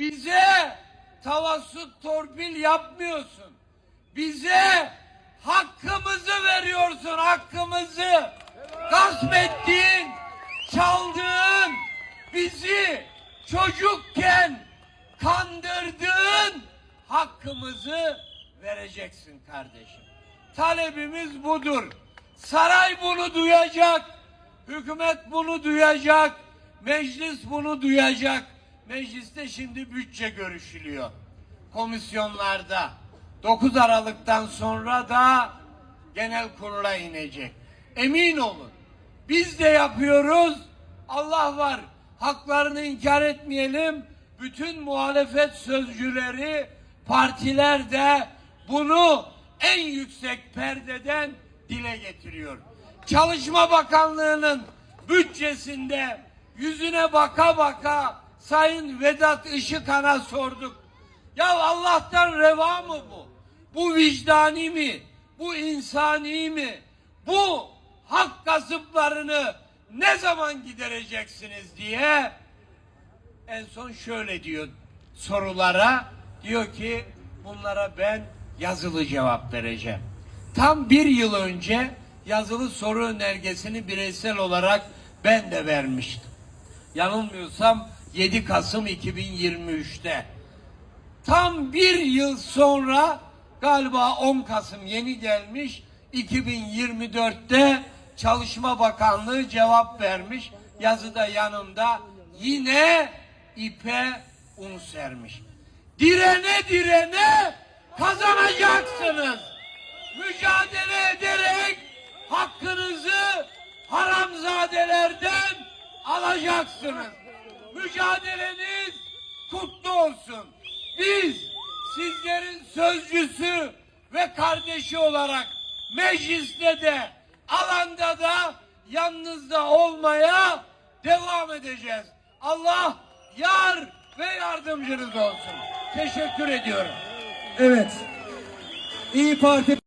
Bize tavassut torpil yapmıyorsun. Bize hakkımızı veriyorsun, hakkımızı. Gasp ettiğin, çaldığın, bizi çocukken kandırdığın hakkımızı vereceksin kardeşim. Talebimiz budur. Saray bunu duyacak. Hükümet bunu duyacak. Meclis bunu duyacak. Mecliste şimdi bütçe görüşülüyor. Komisyonlarda. 9 Aralık'tan sonra da genel kurula inecek. Emin olun. Biz de yapıyoruz. Allah var. Haklarını inkar etmeyelim. Bütün muhalefet sözcüleri, partiler de bunu en yüksek perdeden dile getiriyor. Çalışma Bakanlığı'nın bütçesinde yüzüne baka baka Sayın Vedat Işıkhan'a sorduk. Ya Allah'tan reva mı bu? Bu vicdani mi? Bu insani mi? Bu hak kasıplarını ne zaman gidereceksiniz diye en son şöyle diyor sorulara diyor ki bunlara ben yazılı cevap vereceğim. Tam bir yıl önce yazılı soru önergesini bireysel olarak ben de vermiştim. Yanılmıyorsam 7 Kasım 2023'te. Tam bir yıl sonra galiba 10 Kasım yeni gelmiş 2024'te Çalışma Bakanlığı cevap vermiş. Yazıda yanımda yine ipe un sermiş. Direne direne kazanacaksınız. Mücadele ederek hakkınızı haramzadelerden alacaksınız. Mücadeleniz kutlu olsun. Biz sizlerin sözcüsü ve kardeşi olarak mecliste de alanda da yanınızda olmaya devam edeceğiz. Allah yar ve yardımcınız olsun. Teşekkür ediyorum. Evet. İyi Parti